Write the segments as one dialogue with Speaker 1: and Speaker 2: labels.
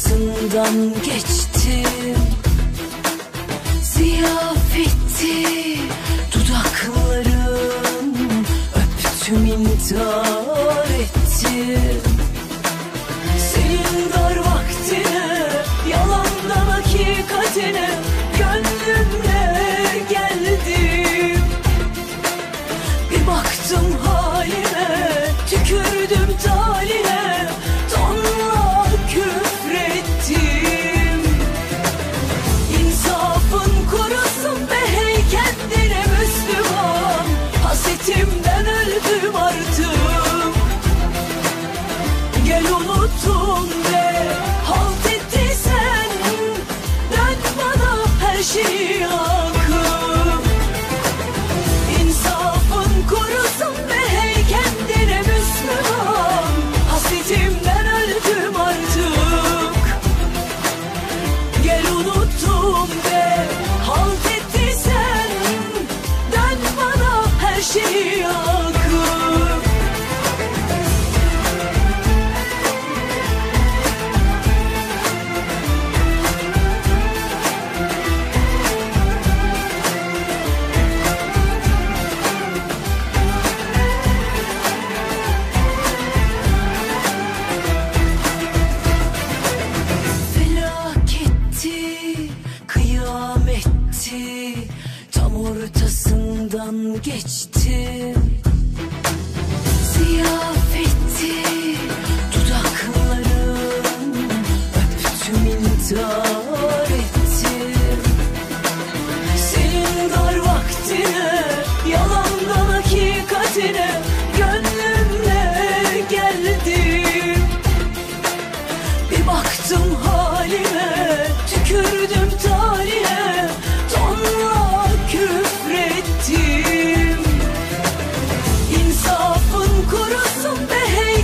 Speaker 1: arasından geçtim. Ziyafetti dudaklarım Öptüm intihar ettim. Senin dar vaktine Yalan da yanından geçtim. Ziyafetti dudaklarım Öptüm intihar.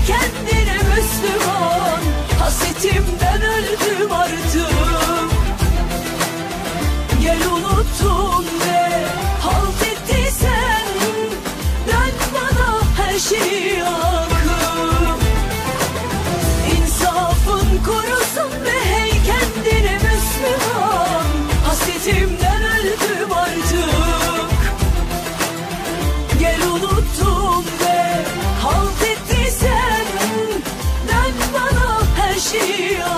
Speaker 1: kendine Müslüman. Hasetimden feel.